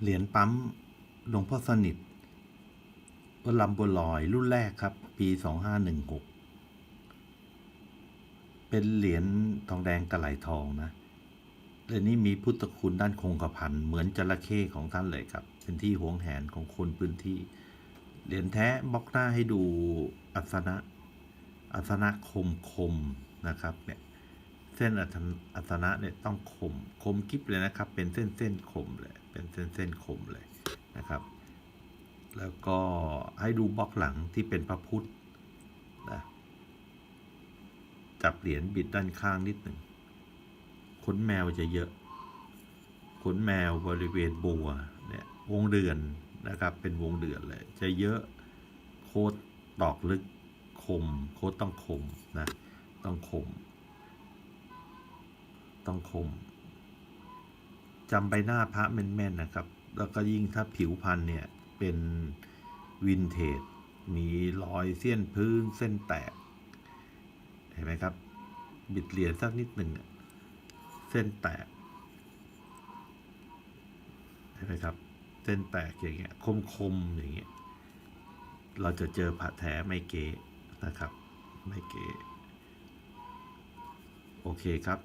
เหรียญปั๊มหลวงพ่อสนิทวัดลำบัวลอยรุ่นแรกครับ ปีสองห้าหนึ่งหกเป็นเหรียญทองแดงกระไหลทองนะเหรียญนี้มีพุทธคุณด้านคงกระพันเหมือนจระเข้ของท่านเลยครับ เป็นที่หวงแหนของคนพื้นที่ เหรียญแท้บล็อกหน้าให้ดูอัศนะอัศนะคมคมนะครับเนี่ย เส้นอัศนะเนี่ยต้องคมคมกิ๊บเลยนะครับ เป็นเส้นเส้นคมเลยเป็นเส้นเส้นคมเลยนะครับ แล้วก็ให้ดูบล็อกหลังที่เป็นพระพุทธนะจับเหรียญบิดด้านข้างนิดหนึ่งขนแมวจะเยอะขนแมวบริเวณบัวเนี่ยวงเดือนนะครับ เป็นวงเดือนเลย จะเยอะโคตรตอกลึกคม โคตรต้องคมนะต้องคม ต้องคมจำใบหน้าพระแม่นๆนะครับ แล้วก็ยิ่งถ้าผิวพันธุ์เนี่ย เป็นวินเทจ มีรอยเส้นพื้นเส้นแตก เห็นไหมครับ บิดเหรียญสักนิดหนึ่งเส้นแตก เห็นไหมครับ เส้นแตกอย่างเงี้ยคมๆอย่างเงี้ยเราจะเจอผ่าแท้ไม่เก๋นะครับ ไม่เก๋โอเคครับ